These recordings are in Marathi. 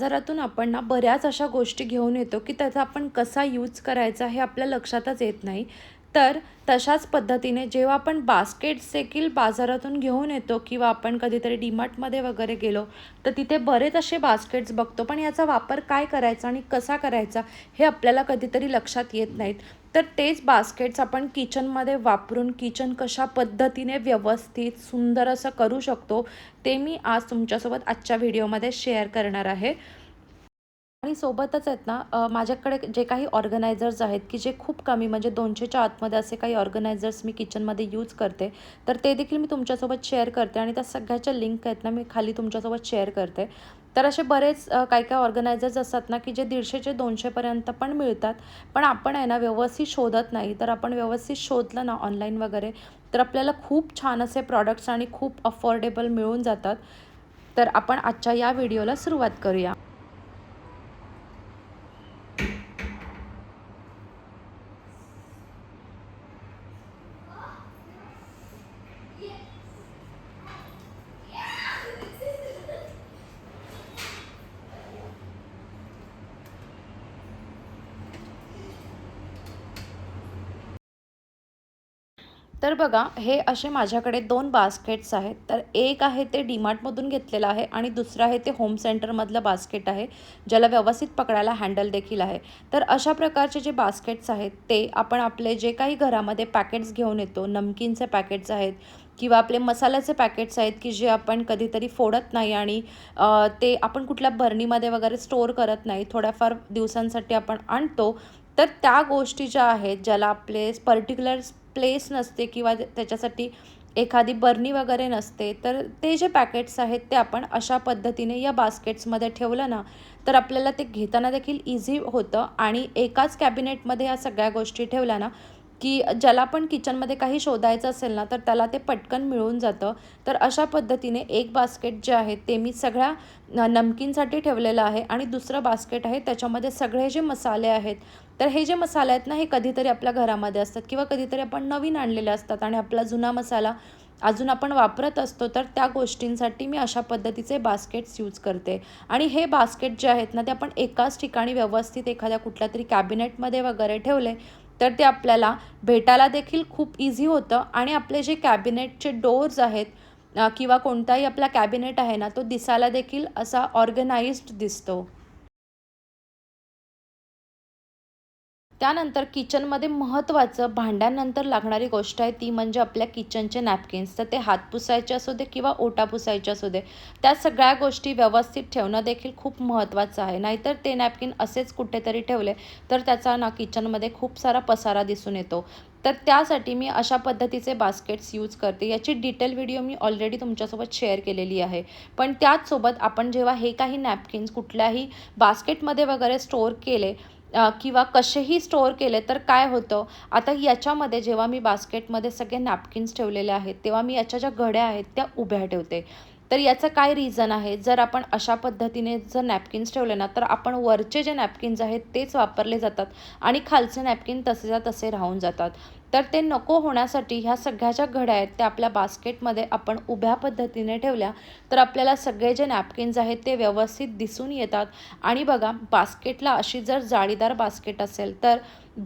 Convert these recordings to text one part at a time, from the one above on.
बाजारातून आपण ना बऱ्याच अशा गोष्टी घेऊन येतो की त्याचा आपण कसा यूज करायचा हे आपल्या लक्षातच येत नाही. तर तशाच पद्धतीने जेव्हा आपण बास्केट्स देखील बाजारातून घेऊन येतो किंवा आपण कधीतरी डीमार्टमध्ये वगैरे गेलो तर तिथे बरेच असे बास्केट्स बघतो. पण याचा वापर काय करायचा आणि कसा करायचा हे आपल्याला कधीतरी लक्षात येत नाहीत. तर तेच बास्केट्स आपण किचनमध्ये वापरून किचन कशा पद्धतीने व्यवस्थित सुंदर असं करू शकतो ते मी आज तुमच्यासोबत आजच्या व्हिडिओमध्ये शेअर करणार आहे. आणि सोबतच आहेत ना माझ्याकडे जे काही ऑर्गनायझर्स आहेत की जे खूप कमी म्हणजे दोनशेच्या आतमध्ये असे काही ऑर्गनायझर्स मी किचनमध्ये यूज करते तर ते देखील मी तुमच्यासोबत शेअर करते आणि त्या सगळ्याच्या लिंक आहेत ना मी खाली तुमच्यासोबत शेअर करते. तर असे बरेच काही काही ऑर्गनायझर्स असतात ना की जे दीडशेचे दोनशेपर्यंत पण मिळतात पण आपण आहे ना व्यवस्थित शोधत नाही. तर आपण व्यवस्थित शोधलं ना ऑनलाईन वगैरे तर आपल्याला खूप छान असे प्रॉडक्ट्स आणि खूप अफोर्डेबल मिळून जातात. तर आपण आजच्या या व्हिडिओला सुरुवात करूया. तर बघा हे असे माझ्याकडे दोन बास्केट्स आहेत. तर एक आहे ते डीमार्टमधून घेतलेलं आहे आणि दुसरं आहे ते होम सेंटरमधलं बास्केट आहे ज्याला व्यवस्थित पकडायला हँडल देखील आहे. तर अशा प्रकारचे जे बास्केट्स आहेत ते आपण आपले जे काही घरामध्ये पॅकेट्स घेऊन येतो नमकीनचे पॅकेट्स आहेत किंवा आपले मसाल्याचे पॅकेट्स आहेत की जे आपण कधीतरी फोडत नाही आणि ते आपण कुठल्या भरणीमध्ये वगैरे स्टोअर करत नाही थोड्याफार दिवसांसाठी आपण आणतो तर त्या गोष्टी ज्या आहेत ज्याला आपले पर्टिक्युलर प्लेस नसते किंवा त्याच्यासाठी एखादी बर्नी वगैरे नसते तर ते जे पॅकेट्स आहेत ते आपण अशा पद्धतीने या बास्केट्समध्ये ठेवलं ना तर आपल्याला ते घेताना देखील इझी होतं. आणि एकाच कॅबिनेटमध्ये या सगळ्या गोष्टी ठेवल्या ना की ज्याला पण किचनमध्ये काही शोधायचं असेल ना तर त्याला ते पटकन मिळून जातं. तर अशा पद्धतीने एक बास्केट जे आहे ते मी सगळ्या नमकीनसाठी ठेवलेलं आहे. आणि दुसरं बास्केट आहे त्याच्यामध्ये सगळे जे मसाले आहेत तर हे जे मसाले आहेत ना हे कधीतरी आपल्या घरामध्ये असतात किंवा कधीतरी आपण नवीन आणलेले असतात आणि आपला जुना मसाला अजून आपण वापरत असतो तर त्या गोष्टींसाठी मी अशा पद्धतीचे बास्केट्स यूज करते. आणि हे बास्केट जे आहेत ना ते आपण एकाच ठिकाणी व्यवस्थित एखाद्या कुठल्या तरी कॅबिनेटमध्ये वगैरे ठेवले तर ते आपल्याला भेटायला देखील खूप इझी होतं. आणि आपले जे कॅबिनेटचे डोअर्स आहेत किंवा कोणताही आपला कॅबिनेट आहे ना तो दिसायला देखील असा ऑर्गनाइज्ड दिसतो. त्यानंतर किचनमध्ये महत्त्वाचं भांड्यानंतर लागणारी गोष्ट आहे ती म्हणजे आपल्या किचनचे नॅपकिन्स तर ते हात पुसायचे असू दे किंवा ओटा पुसायचे असू दे त्या सगळ्या गोष्टी व्यवस्थित ठेवणं देखील खूप महत्त्वाचं आहे. नाहीतर ते नॅपकिन असेच कुठेतरी ठेवले तर त्याचा ना किचनमध्ये खूप सारा पसारा दिसून येतो. तर त्यासाठी मी अशा पद्धतीचे बास्केट्स यूज करते. याची डिटेल व्हिडिओ मी ऑलरेडी तुमच्यासोबत शेअर केलेली आहे. पण त्याचसोबत आपण जेव्हा हे काही नॅपकिन्स कुठल्याही बास्केटमध्ये वगैरे स्टोअर केले किंवा कसेही स्टोअर केले तर काय होतं? आता याच्यामध्ये जेव्हा मी बास्केटमध्ये सगळे नॅपकिन्स ठेवलेले आहेत तेव्हा मी याच्या ज्या घड्या आहेत त्या उभ्या ठेवते. तर याचं काय रिझन आहे? जर आपण अशा पद्धतीने जर नॅपकिन्स ठेवले ना तर आपण वरचे जे नॅपकिन्स आहेत तेच वापरले जातात आणि खालचे नॅपकिन तसेच्या तसे राहून जातात. तर ते नको होण्यासाठी ह्या सगळ्या ज्या घड्या आहेत त्या आपल्या बास्केटमध्ये आपण उभ्या पद्धतीने ठेवल्या तर आपल्याला सगळे जे नॅपकिन्स आहेत ते व्यवस्थित दिसून येतात. आणि बघा बास्केटला अशी जर जाळीदार बास्केट असेल तर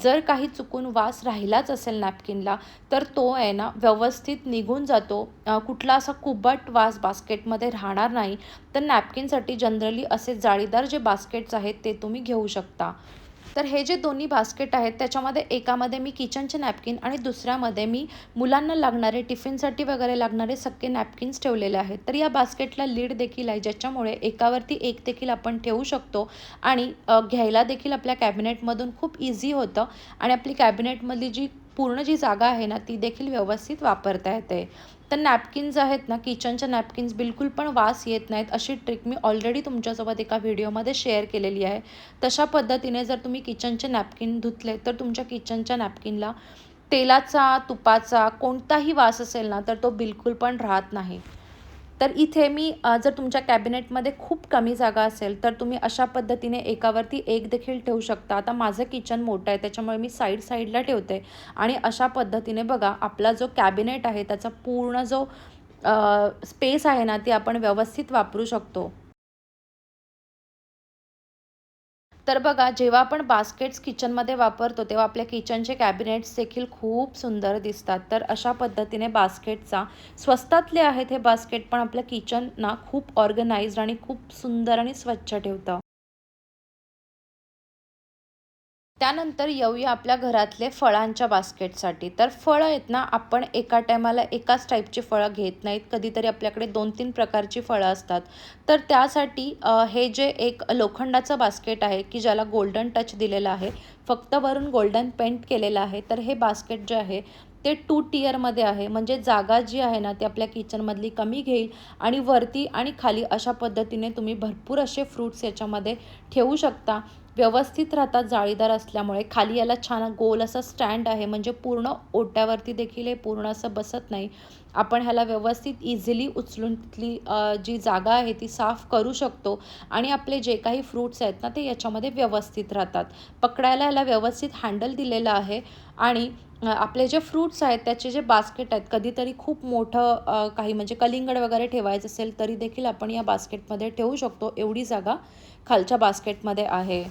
जर काही चुकून वास राहिलाच असेल नॅपकिनला तर तो आहे ना व्यवस्थित निघून जातो. कुठला असा कुबट वास बास्केटमध्ये राहणार नाही. तर नॅपकिनसाठी जनरली असे जाळीदार जे बास्केट्स आहेत ते तुम्ही घेऊ शकता. तर हे जे दोन्ही बास्केट आहेत त्याच्यामध्ये एकामध्ये मी किचनचे नॅपकिन आणि दुसऱ्यामध्ये मी मुलांना लागणारे टिफिनसाठी वगैरे लागणारे सगळे नॅपकिन्स ठेवलेले आहेत. तर या बास्केटला लीड देखील आहे ज्याच्यामुळे एकावरती एक देखील आपण ठेवू शकतो आणि घ्यायला देखील आपल्या कॅबिनेटमधून खूप इझी होतं आणि आपली कॅबिनेटमधली जी पूर्ण जी जागा आहे ना ती देखील व्यवस्थित वापरता येते. तर नॅपकिन्स आहेत ना किचनच्या नॅपकिन्स बिलकुल पण वास येत नाहीत. अशी ट्रिक मी ऑलरेडी तुमच्यासोबत एका व्हिडिओमध्ये शेअर केलेली आहे. तशा पद्धतीने जर तुम्ही किचनचे नॅपकिन धुतले तर तुमच्या किचनच्या नॅपकिनला तेलाचा तुपाचा कोणताही वास असेल ना तर तो बिलकुल पण राहत नाही. तर इथे मी जर तुमच्या कॅबिनेटमध्ये खूप कमी जागा असेल तर तुम्ही अशा पद्धतीने एकावरती एक देखील ठेवू शकता. आता माझं किचन मोठं आहे त्याच्यामुळे मी साईड साईडला ठेवते. आणि अशा पद्धतीने बघा आपला जो कॅबिनेट आहे त्याचा पूर्ण जो स्पेस आहे ना ती आपण व्यवस्थित वापरू शकतो. तर बघा जेव्हा आपण बास्केट्स किचनमध्ये वापरतो तेव्हा आपल्या किचनचे कॅबिनेट्स देखील खूप सुंदर दिसतात. तर अशा पद्धतीने बास्केटचा स्वस्तातले आहेत हे बास्केट पण आपल्या किचनना खूप ऑर्गनाइज्ड आणि खूप सुंदर आणि स्वच्छ ठेवतं. त्यानंतर येऊया आपल्या घरातले फळांच्या बास्केटसाठी. तर फळं आहेत ना आपण एका टायमाला एकाच टाईपची फळं घेत नाहीत. कधीतरी आपल्याकडे दोन तीन प्रकारची फळं असतात. तर त्यासाठी हे जे एक लोखंडाचं बास्केट आहे की ज्याला गोल्डन टच दिलेलं आहे फक्त वरून गोल्डन पेंट केलेलं आहे तर हे बास्केट जे आहे ते टू टियरमध्ये आहे. म्हणजे जागा जी आहे ना ती आपल्या किचनमधली कमी घेईल आणि वरती आणि खाली अशा पद्धतीने तुम्ही भरपूर असे फ्रूट्स याच्यामध्ये ठेवू शकता. व्यवस्थित राहतात जाळीदार असल्यामुळे. खाली याला छान गोल असा स्टँड आहे. म्हणजे पूर्ण ओट्यावरती देखील हे पूर्ण असं बसत नाही. आपण ह्याला व्यवस्थित इझिली उचलून तिथली जी जागा आहे ती साफ करू शकतो. आणि आपले जे काही फ्रूट्स आहेत ना ते याच्यामध्ये व्यवस्थित राहतात. पकडायला ह्याला व्यवस्थित हँडल दिलेलं आहे. आणि आपले जे फ्रूट्स आहेत त्याचे जे बास्केट आहेत कधीतरी खूप मोठं काही म्हणजे कलिंगड वगैरे ठेवायचं असेल तरी देखील आपण या बास्केटमध्ये ठेवू शकतो. एवढी जागा खालच्या बास्केटमध्ये आहे.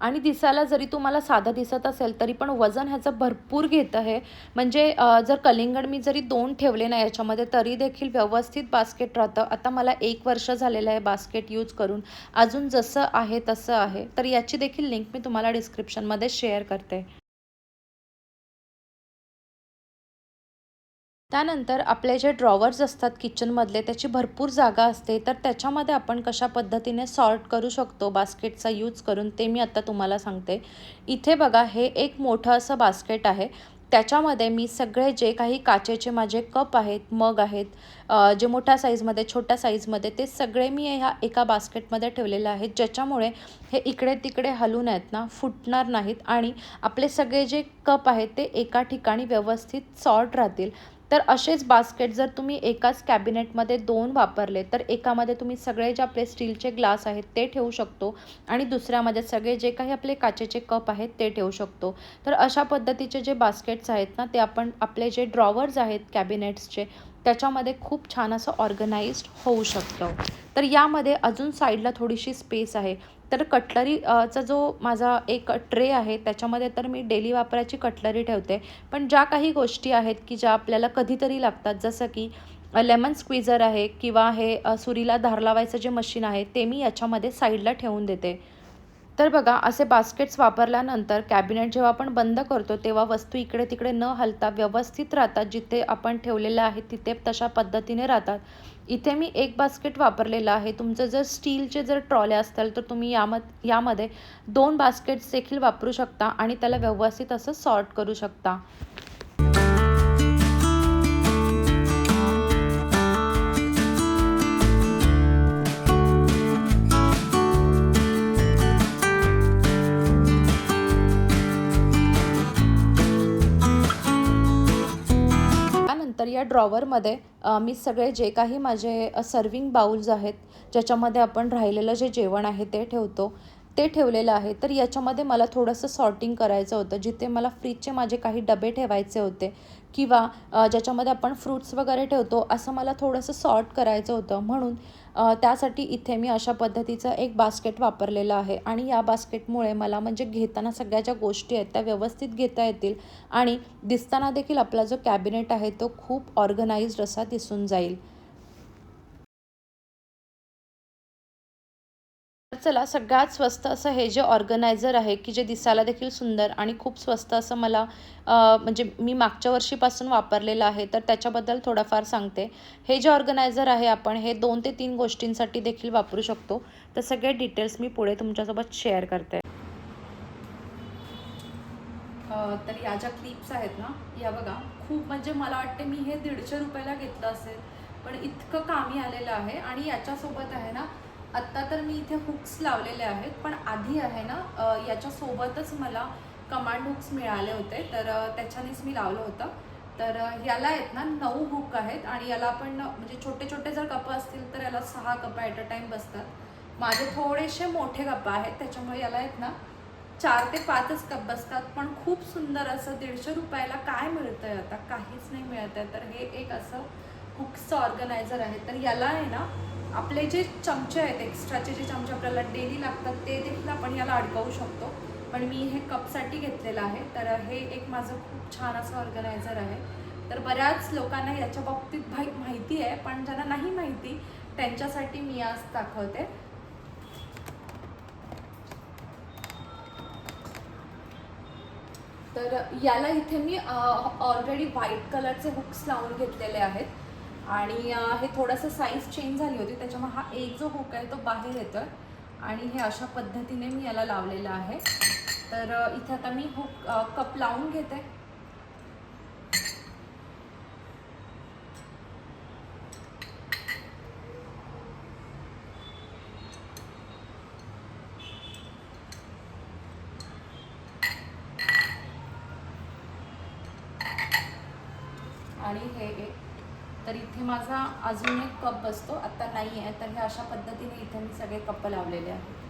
आणि दिसायला जरी तुम्हाला साधं दिसत असेल तरी पण वजन ह्याचं भरपूर घेतं आहे. म्हणजे जर कलिंगड मी जरी दोन ठेवले नाही याच्यामध्ये तरी देखील व्यवस्थित बास्केट राहतं. आता मला एक वर्ष झालेलं आहे बास्केट यूज करून. अजून जसं आहे तसं आहे. तर याची देखील लिंक मी तुम्हाला डिस्क्रिप्शनमध्ये शेअर करते. त्यानंतर आपले जे ड्रॉवर्स असतात किचनमधले त्याची भरपूर जागा असते. तर त्याच्यामध्ये आपण कशा पद्धतीने सॉर्ट करू शकतो बास्केटचा यूज करून ते मी आत्ता तुम्हाला सांगते. इथे बघा हे एक मोठं असं बास्केट आहे. त्याच्यामध्ये मी सगळे जे काही काचेचे माझे कप आहेत मग आहेत जे मोठ्या साईजमध्ये छोट्या साईजमध्ये ते सगळे मी ह्या एका बास्केटमध्ये ठेवलेले आहेत. ज्याच्यामुळे हे इकडे तिकडे हलून आहेत ना फुटणार नाहीत आणि आपले सगळे जे कप आहेत ते एका ठिकाणी व्यवस्थित सॉर्ट राहतील. तर असेच बास्केट जर तुम्ही एकाच कॅबिनेटमध्ये दोन वापरले तर एकामध्ये तुम्ही सगळे जे आपले स्टीलचे ग्लास आहेत ते ठेवू शकतो आणि दुसऱ्यामध्ये सगळे जे काही आपले काचेचे कप आहेत ते ठेवू शकतो. तर अशा पद्धतीचे जे बास्केट्स आहेत ना ते आपण आपले जे ड्रॉवर्स आहेत कॅबिनेट्सचे त्याच्यामध्ये खूप छान असं ऑर्गनाइज्ड होऊ शकतं. तर यामध्ये अजून साईडला थोडीशी स्पेस आहे. तर कटलरीचा जो माझा एक ट्रे आहे त्याच्यामध्ये तर मी डेली वापराची कटलरी ठेवते. पण ज्या काही गोष्टी आहेत की ज्या आपल्याला कधीतरी लागतात जसं की लेमन स्क्विझर आहे किंवा हे सुरीला धार लावायचं जे मशीन आहे ते मी याच्यामध्ये साईडला ठेवून देते. तर बघा असे बास्केट्स वापरल्यानंतर कॅबिनेट जेव्हा आपण बंद करतो तेव्हा वस्तू इकडे तिकडे न हलता व्यवस्थित राहतात. जिथे आपण ठेवलेलं आहे तिथे तशा पद्धतीने राहतात. इथे मी एक बास्केट वापरलेलं आहे. तुमचं जर स्टीलचे जर ट्रॉले असतील तर तुम्ही याम यामध्ये दोन बास्केट्स देखील वापरू शकता आणि त्याला व्यवस्थित असं सॉर्ट करू शकता. या ड्रॉवरमध्ये मी सगळे जे काही माझे सर्विंग बाउल्स आहेत ज्याच्यामध्ये आपण राहिलेलं जे जेवण आहे ते ठेवतो ते ठेवलेलं आहे. तर याच्यामध्ये मला थोडंसं सॉर्टिंग करायचं होतं जिथे मला फ्रीजचे माझे काही डबे ठेवायचे होते किंवा ज्याच्यामध्ये आपण फ्रूट्स वगैरे ठेवतो असं मला थोडंसं सॉर्ट करायचं होतं. म्हणून त्यासाठी इथे मी अशा पद्धतीचं एक बास्केट वापरलेलं आहे. आणि या बास्केटमुळे मला म्हणजे घेताना सगळ्या ज्या गोष्टी आहेत त्या व्यवस्थित घेता येतील आणि दिसताना देखील आपला जो कॅबिनेट आहे तो खूप ऑर्गनाइज्ड असा दिसून जाईल. चला सगळ्यात स्वस्त असं हे जे ऑर्गनायझर आहे की जे दिसायला देखील सुंदर आणि खूप स्वस्त असं मला म्हणजे मी मागच्या वर्षीपासून वापरलेलं आहे तर त्याच्याबद्दल थोडंफार सांगते. हे जे ऑर्गनायझर आहे आपण हे दोन ते तीन गोष्टींसाठी देखील वापरू शकतो. तर सगळे डिटेल्स मी पुढे तुमच्यासोबत शेअर करते. तर या ज्या क्लिप्स आहेत ना या बघा. खूप म्हणजे मला वाटते मी हे दीडशे रुपयाला घेतलं असेल पण इतकं कामी आलेलं आहे आणि याच्यासोबत आहे ना आत्ता तर मी इथे हुक्स लावलेले आहेत पण आधी आहे ना याच्यासोबतच मला कमांड हुक्स मिळाले होते तर त्याच्यानेच मी लावलं होतं. तर याला आहेत ना नऊ हुक आहेत आणि याला आपण म्हणजे छोटे छोटे जर कप असतील तर याला सहा कप ॲट अ टाईम बसतात. माझे थोडेसे मोठे कप आहेत त्याच्यामुळे याला आहेत ना चार ते पाचच कप बसतात. पण खूप सुंदर असं दीडशे रुपयाला काय मिळतं आहे आता? काहीच नाही मिळत आहे तर हे एक असं हुक्सचं ऑर्गनायझर आहे. तर याला आहे ना आपले जे चमचे आहेत एक्स्ट्राचे जे चमचे आपल्याला डेली लागतात ते देखील आपण याला अडकवू शकतो. पण मी हे कपसाठी घेतलेलं आहे. तर हे एक माझं खूप छान असं ऑर्गनायझर आहे. तर बऱ्याच लोकांना याच्या बाबतीत भाई माहिती आहे पण ज्यांना नाही माहिती त्यांच्यासाठी मी आज दाखवते. तर याला इथे मी ऑलरेडी व्हाईट कलरचे हुक्स लावून घेतलेले आहेत. आणि हे थोडंसं साईज चेंज झाली होती त्याच्यामुळे हा एक जो हुक आहे तो बाहेर येतो आणि हे अशा पद्धतीने मी याला लावलेलं आहे. तर इथे आता मी हुक कप लावून घेते आणि हे एक तर इथे माझा अजून एक कप बसतो आत्ता नाही आहे तर हे अशा पद्धतीने इथे मी सगळे कप लावलेले आहेत.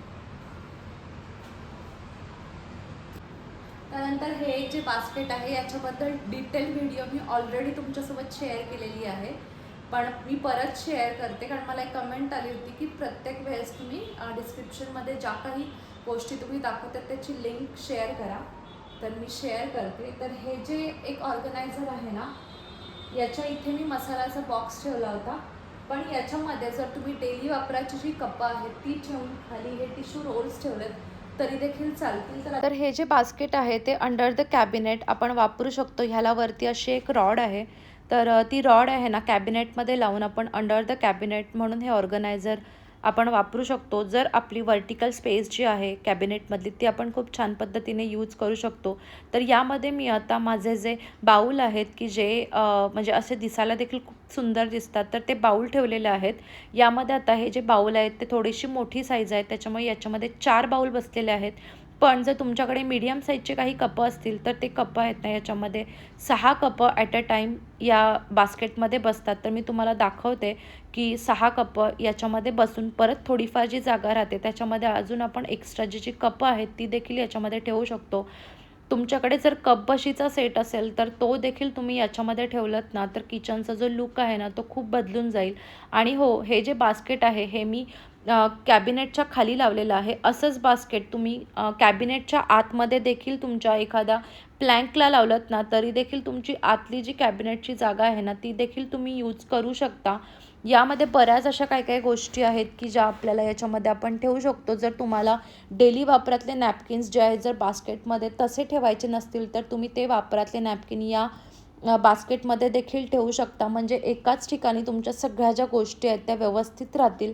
त्यानंतर हे जे बास्केट आहे याच्याबद्दल डिटेल व्हिडिओ मी ऑलरेडी तुमच्यासोबत शेअर केलेली आहे. पण मी परत शेअर करते कारण मला एक कमेंट आली होती की प्रत्येक वेळेस तुम्ही डिस्क्रिप्शनमध्ये ज्या काही गोष्टी तुम्ही दाखवतात त्याची लिंक शेअर करा. तर मी शेअर करते. तर हे जे एक ऑर्गनायझर आहे ना याच्या इथे मी मसाल्याचा बॉक्स ठेवला होता. पण याच्यामध्ये जर तुम्ही डेली वापराची जी कप्पा आहेत ती ठेवून खाली हे टिश्यू रोल्स ठेवलेत तरी देखील चालतील. तर हे जे बास्केट आहे ते अंडर द कॅबिनेट आपण वापरू शकतो. ह्याला वरती अशी एक रॉड आहे. तर ती रॉड आहे ना कॅबिनेटमध्ये लावून आपण अंडर द कॅबिनेट म्हणून हे ऑर्गनायझर आपण वापरू शकतो. जर आपली वर्टिकल स्पेस जी आहे कॅबिनेटमधली ती आपण खूप छान पद्धतीने यूज करू शकतो. तर यामध्ये मी आता माझे जे बाऊल आहेत की जे म्हणजे असे दिसायला देखील खूप सुंदर दिसतात. तर ते बाऊल ठेवलेले आहेत. यामध्ये आता हे जे बाऊल आहेत ते थोडीशी मोठी साईज आहे. त्याच्यामुळे याच्यामध्ये चार बाऊल बसलेले आहेत. पण जर तुमच्याकडे मीडियम साईजचे काही कपं असतील तर ते कपं आहेत ना याच्यामध्ये. सहा कपं ॲट अ टाईम या बास्केटमध्ये बसतात. तर मी तुम्हाला दाखवते की सहा कपं याच्यामध्ये बसून परत थोडीफार जी जागा राहते त्याच्यामध्ये अजून आपण एक्स्ट्रा जी जी कपं आहेत ती देखील याच्यामध्ये ठेवू शकतो. तुमच्याकडे जर कप बशीचा सेट असेल तर तो देखील तुम्ही याच्यामध्ये ठेवलात ना तर किचनचा जो लुक आहे ना तो खूप बदलून जाईल. आणि हो हे जे बास्केट आहे हे मी कॅबिनेटच्या खाली लावलेलं आहे. असंच बास्केट तुम्ही कॅबिनेटच्या आतमध्ये देखील तुमच्या एखाद्या प्लँकला लावलत ना तरी देखील तुमची आतली जी कॅबिनेटची जागा आहे ना ती देखील तुम्ही यूज करू शकता. यामध्ये बऱ्याच अशा काही काही गोष्टी आहेत की ज्या आपल्याला याच्यामध्ये आपण ठेवू शकतो. जर तुम्हाला डेली वापरातले नॅपकिन्स जे आहेत जर बास्केटमध्ये तसे ठेवायचे नसतील तर तुम्ही ते वापरातले नॅपकिन या बास्केटमध्ये देखील ठेवू शकता. म्हणजे एकाच ठिकाणी तुमच्या सगळ्या ज्या गोष्टी आहेत त्या व्यवस्थित राहतील.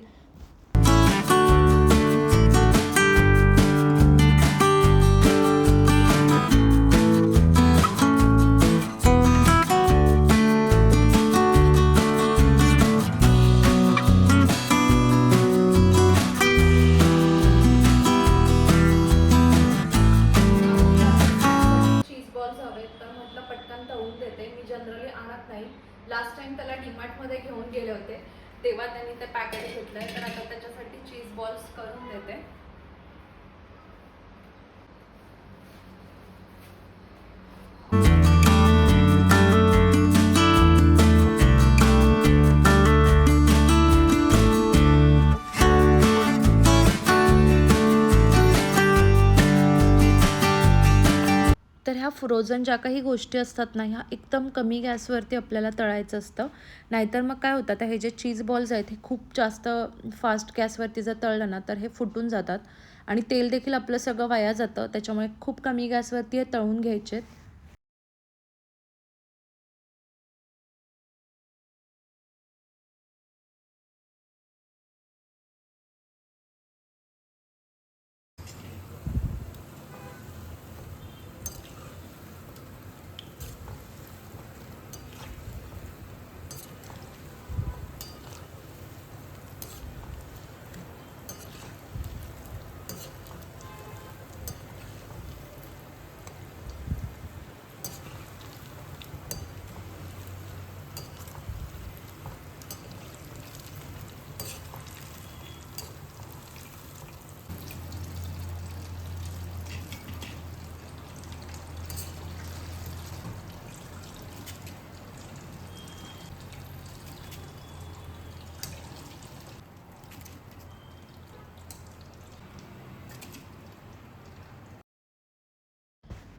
फ्रोझन ज्या काही गोष्टी असतात ना ह्या एकदम कमी गॅसवरती आपल्याला तळायचं असतं. नाहीतर मग काय होतं आता हे जे चीज बॉल्स आहेत हे खूप जास्त फास्ट गॅसवरती जर तळलं ना तर हे फुटून जातात. आणि तेल देखील आपलं सगळं वाया जातं त्याच्यामुळे खूप कमी गॅसवरती हे तळून घ्यायचे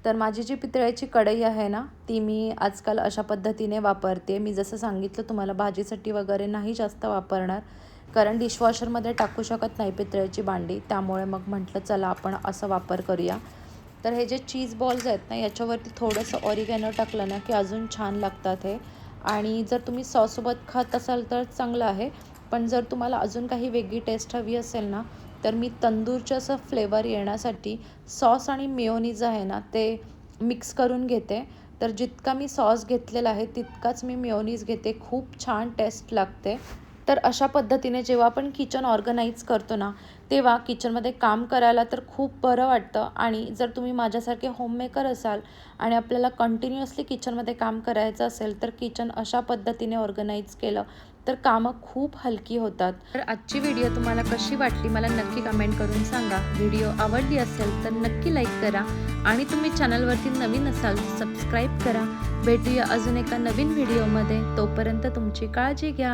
तर माझी जी पितळ्याची कढई आहे ना ती मी आजकाल अशा पद्धतीने वापरते. मी जसं सांगितलं तुम्हाला भाजीसाठी वगैरे नाही जास्त वापरणार कारण डिशवॉशरमध्ये टाकू शकत नाही पितळ्याची भांडी. त्यामुळे मग म्हटलं चला आपण असं वापर करूया. तर हे जे चीज बॉल्स आहेत ना याच्यावरती थोडंसं ऑरिगॅनो टाकलं ना की अजून छान लागतात हे. आणि जर तुम्ही सॉससोबत खात असाल तर चांगलं आहे. पण जर तुम्हाला अजून काही वेगळी टेस्ट हवी असेल ना तर मी तंदूरचं असं फ्लेवर येण्यासाठी सॉस आणि मेयोनीज आहे ना ते मिक्स करून घेते. तर जितका मी सॉस घेतलेला आहे तितकाच मी मेयोनीज घेते. खूप छान टेस्ट लागते. तर अशा पद्धतीने जेव्हा आपण किचन ऑर्गनाईज करतो ना तेव्हा किचनमध्ये काम करायला तर खूप बरं वाटतं. आणि जर तुम्ही माझ्यासारखे होममेकर असाल आणि आपल्याला कंटिन्युअसली किचनमध्ये काम करायचं असेल तर किचन अशा पद्धतीने ऑर्गनाईज केलं. तर कामं खूप हलकी होतात. तर आजची व्हिडिओ तुम्हाला कशी वाटली मला नक्की कमेंट करून सांगा. व्हिडिओ आवडली असेल तर नक्की लाईक करा आणि तुम्ही चॅनलवरती नवीन असाल सबस्क्राईब करा. भेटूया अजून एका नवीन व्हिडिओमध्ये तोपर्यंत तुमची काळजी घ्या.